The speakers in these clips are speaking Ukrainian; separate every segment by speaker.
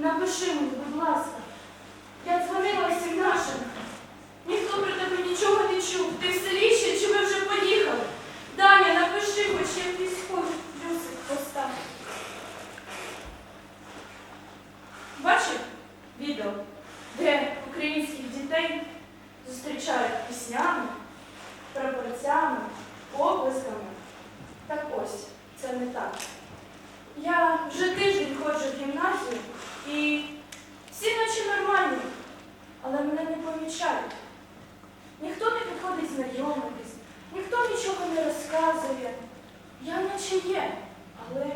Speaker 1: Напиши мені. Я наче є, але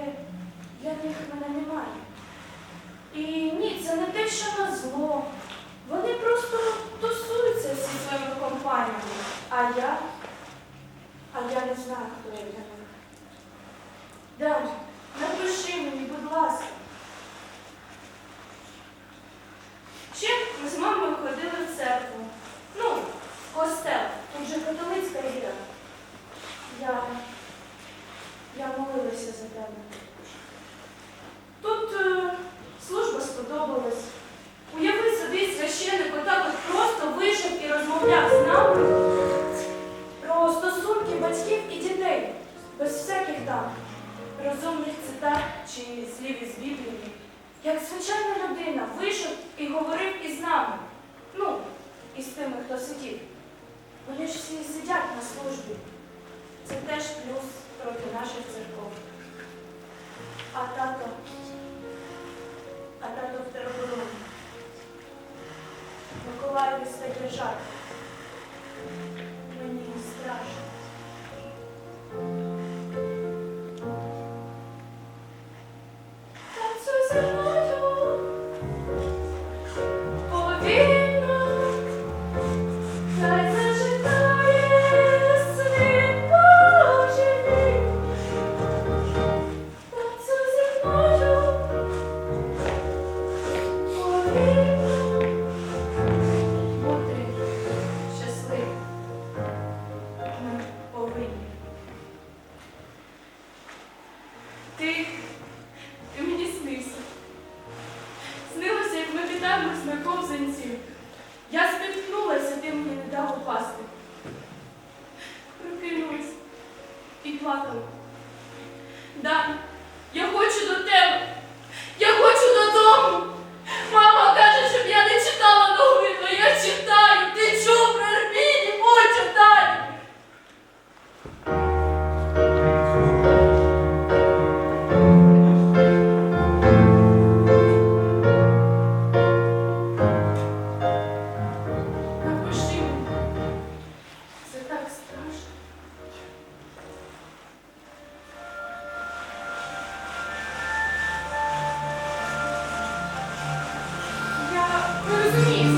Speaker 1: для них мене немає. І ні, це не те, що на зло. Вони просто тусуються зі своїми компаніями, а я а я не знаю, хто я для них. Далі, напиши мені, будь ласка. Ще ми з мамою ходили в церкву. Ну, в костел, тут же католицька віра. Я молилися за тебе. Тут е, служба сподобалась. Уяви собі, священник отак от просто вийшов і розмовляв з нами про стосунки батьків і дітей, без всяких там розумних цитат чи слів із Біблії. Як звичайна людина вийшов і говорив із нами, ну, із тими, хто сидів. Вони ж всі сидять на службі. Це теж плюс проти наших церков. А тато, а тато в теробороні. Миколаєві стає. Мені страшно.
Speaker 2: Who's these?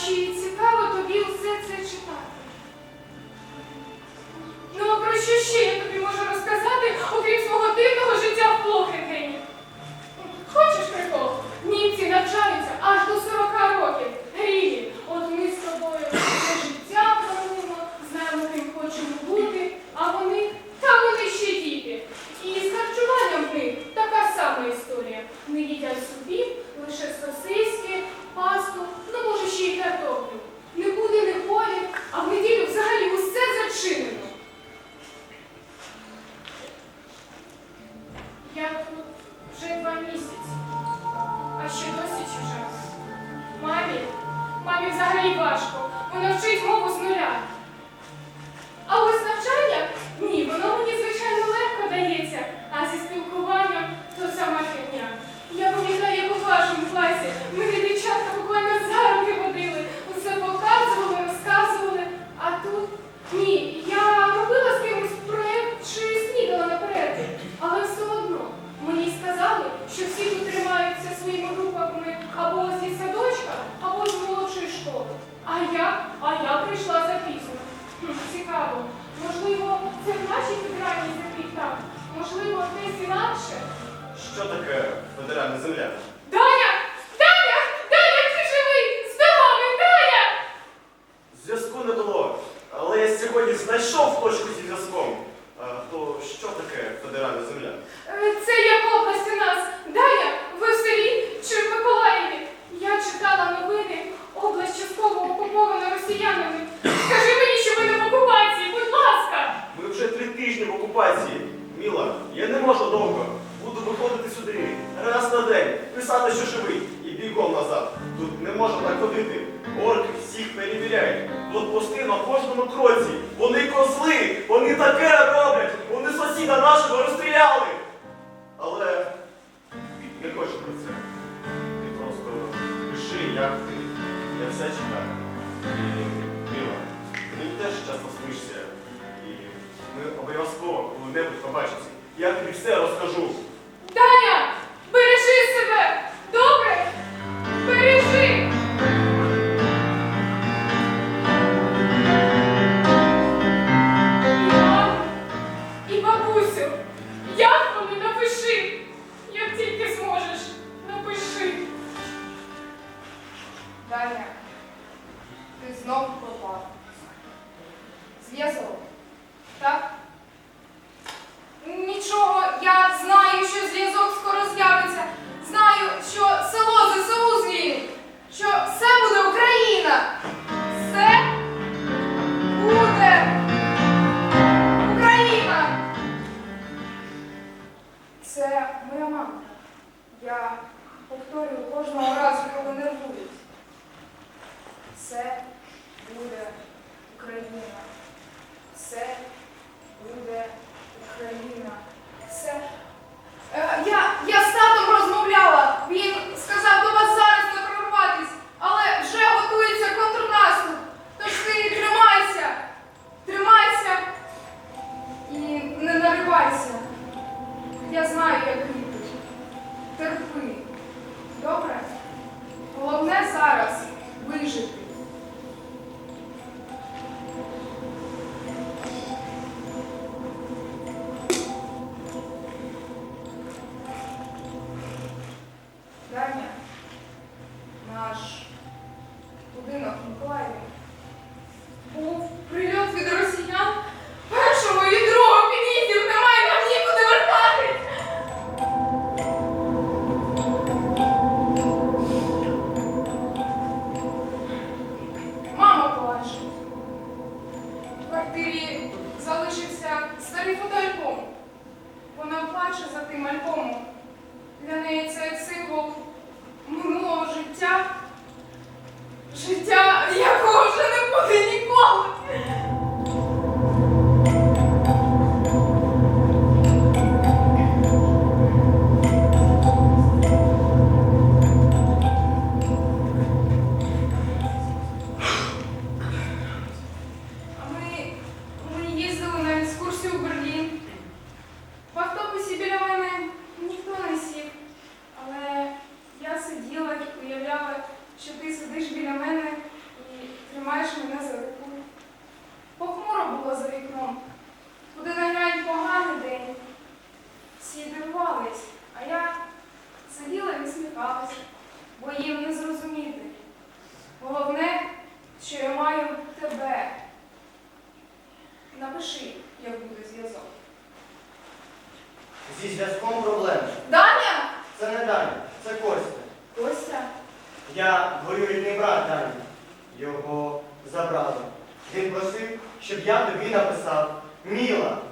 Speaker 2: чи цікаво тобі все це читати? я, а я прийшла запізно. Цікаво. Можливо, це в нашій федеральній землі так. Можливо, десь інакше.
Speaker 3: Що таке федеральна земля?
Speaker 2: Даня,
Speaker 4: наш будинок Миколаєві, був прильот від росіян першому і другому плаче. В квартирі залишився старий фотоальбом. Вона плаче за тим альбомом. Для неї це як символ минулого життя. Життя.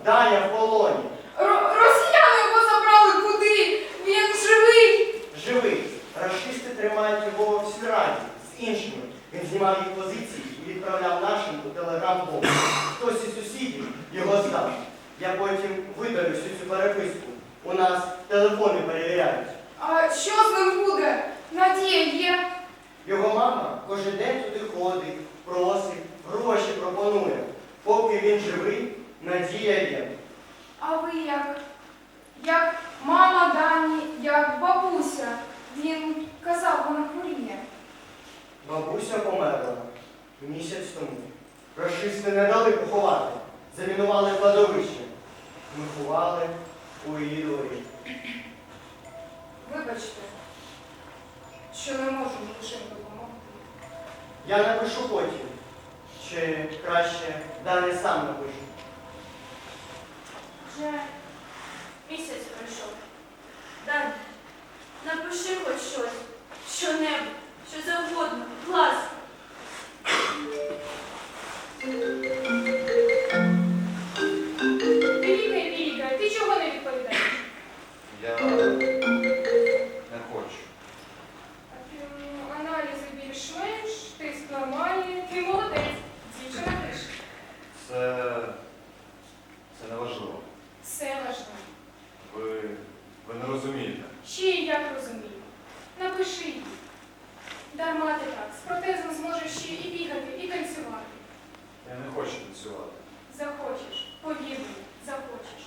Speaker 5: Міла, в полоні.
Speaker 2: Росіяни його забрали куди? Він живий!
Speaker 5: Живий. Рашисти тримають його в сільраді з іншими. Він знімав їх позиції і відправляв нашим у телеграм-бот. Хтось із сусідів його здав. Я потім видалю всю цю переписку. У нас телефони перевіряють.
Speaker 2: А що з ним буде? Надія є.
Speaker 5: Його мама кожен день туди ходить, просить, гроші пропонує. Поки він живий, надія є.
Speaker 2: А ви як? Як мама Дані, як бабуся. Він казав, вона хворіє.
Speaker 5: Бабуся померла місяць тому. Рашисти не дали поховати, замінували кладовище. Ми ховали у її дворі.
Speaker 2: Вибачте, що не можу лише допомогти.
Speaker 5: Я напишу потім. Чи краще Дані сам напишу.
Speaker 6: Вже місяць пройшов. Далі, напиши хоч щось, що-небудь, що завгодно, клас.
Speaker 7: Захочеш, повір захочеш
Speaker 1: захочеш.